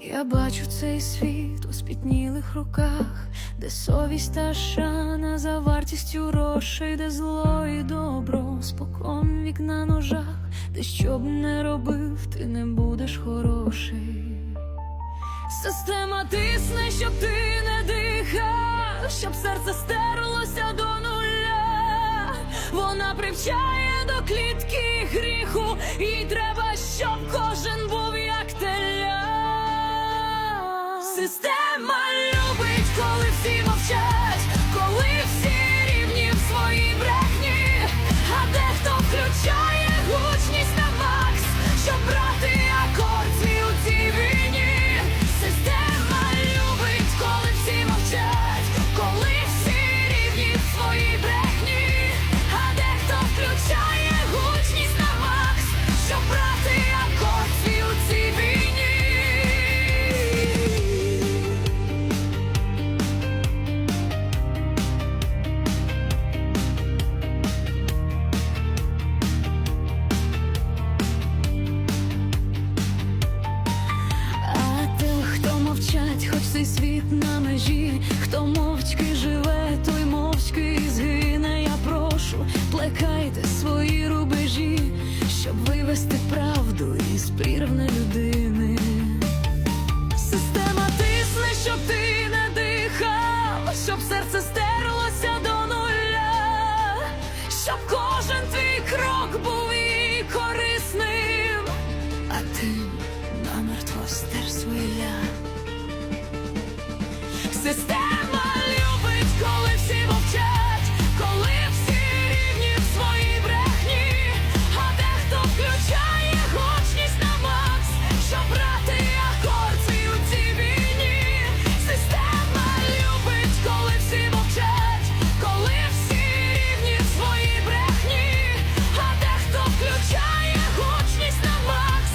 Я бачу цей світ у спітнілих руках, де совість та шана за вартістю грошей, де зло і добро, спокон вік на ножах, де що б не робив, ти не будеш хороший. Система тисне, щоб ти не дихав, щоб серце стерлося до нуля. Вона привчає до клітки гріху, їй треба, щоб кожен коли всі мовчать, на межі, хто мовчки живе, той мовчки і згине. Я прошу, плекайте свої рубежі, щоб вивести правду із прірвне людини. Система любить, коли всі мовчать, коли всі рівні в брехні, а дехто включає гучність на макс, щоб брати акорд у цій війні. Система любить, коли всі мовчать, коли всі рівні в своїй брехні, а дехто включає гучність на макс,